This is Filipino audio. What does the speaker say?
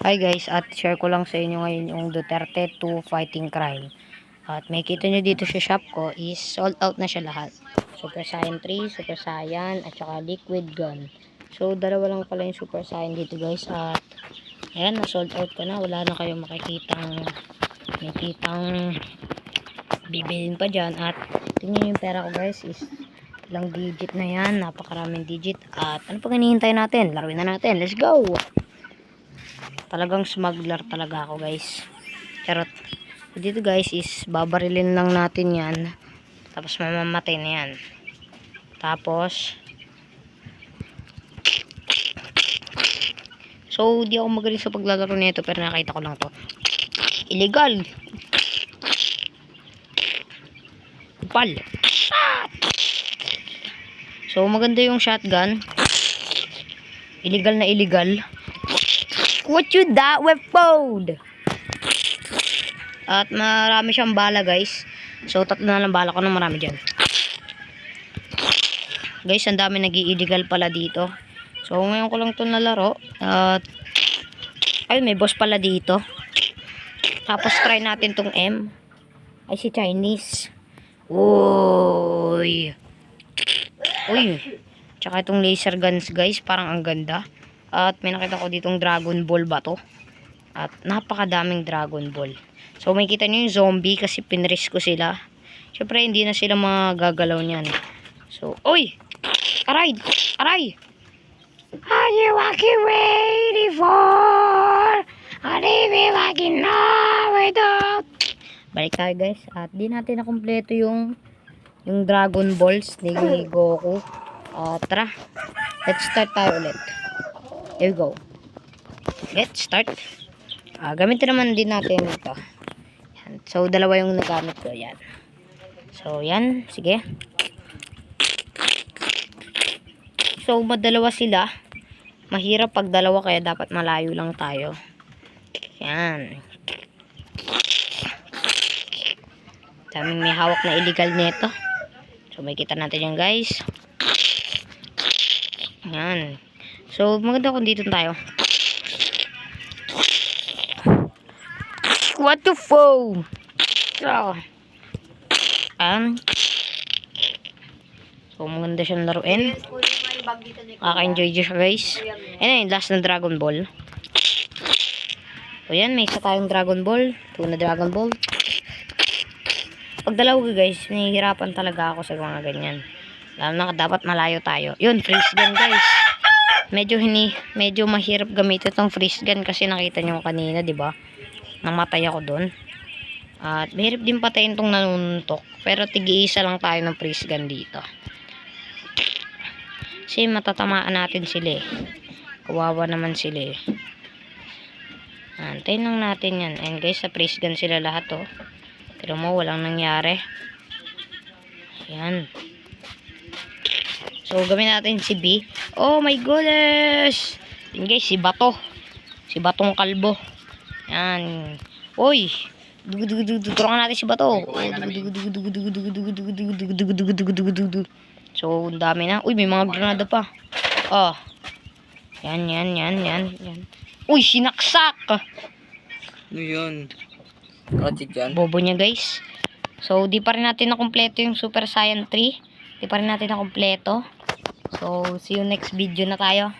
Hi guys, at share ko lang sa inyo ngayon yung Duterte 2 Fighting Crime. At may kita nyo dito sa shop ko is sold out na siya lahat. Super Saiyan 3, Super Saiyan, at saka Liquid Gun. So, dalawa lang pala yung Super Saiyan dito guys. At, ayan, na-sold out ko na. Wala na kayong makikitang, makikitang bibilin pa dyan. At, tingnan yung pera ko guys is ilang digit na yan. Napakaraming digit. At, ano pang hinihintay natin? Laruin na natin. Let's go! Talagang smuggler talaga ako guys. Charot. Dito guys is babarilin lang natin yan. Tapos mamamatay na yan tapos so di ako magaling sa paglalaro nito pero nakita ko lang to. Illegal! Pal so maganda yung shotgun. Illegal na illegal What you that weapon? At marami siyang bala guys. So tatlo na lang bala ko na marami dyan. Guys, ang dami nag-illegal pala dito. So ngayon ko lang ito nalaro. At ay may boss pala dito. Tapos try natin tong M. Ay si Chinese. Uy. Uy. Tsaka itong laser guns guys, parang ang ganda. At may nakita ko ditong Dragon Ball ba to? At napakadaming Dragon Ball. So may kita nyo yung zombie kasi pinris ko sila. Siyempre hindi na sila magagalaw niyan. So, oy! Aray! Aray! Are you walking waiting for? Are you walking nowhere to? Balik tayo guys. At di natin na kumpleto yung yung Dragon Balls ni Goku. At tara. Let's start tayo ulit. Here we go. Let's start. Ah, gamitin naman din natin ito. Yan. So, dalawa yung nagamit ko. Yan. So, yan. Sige. So, madalawa sila. Mahirap pag dalawa kaya dapat malayo lang tayo. Yan. Daming may hawak na illegal nito. So, may kita natin yan guys. Yan. So, maganda kung dito tayo. What the fuck? So, um, so, maganda siyang laruin. Kaka-enjoy siya guys. Ayan yung last na Dragon Ball. So, yan. May isa tayong Dragon Ball. Two na Dragon Ball. Pag dalawa ka guys, nahihirapan talaga ako sa mga ganyan. Lalo na dapat malayo tayo. Yun, freeze gun guys medyo hini medyo mahirap gamitin itong freeze gun kasi nakita nyo kanina di ba? Namatay ako doon at mahirap din patayin tong nanuntok pero tigi-isa lang tayo ng freeze gun dito. Kasi matatamaan natin sila eh. Kawawa naman sila eh. Antayin lang natin yan. And guys sa freeze gun sila lahat oh. Pero mo walang nangyari. Yan So, gawin natin si B. Oh my goodness! Yan guys, si Bato. Si Batong Kalbo. Yan. Uy! Turuan natin si Bato. So, ang dami na. Uy, may mga granada pa. Oh. Yan, yan, yan, yan, yan. Uy, sinaksak! Ano yun? Project yan? Bobo niya guys. So, di pa rin natin nakumpleto yung Super Saiyan 3. Di pa rin natin nakumpleto. So, see you next video na tayo.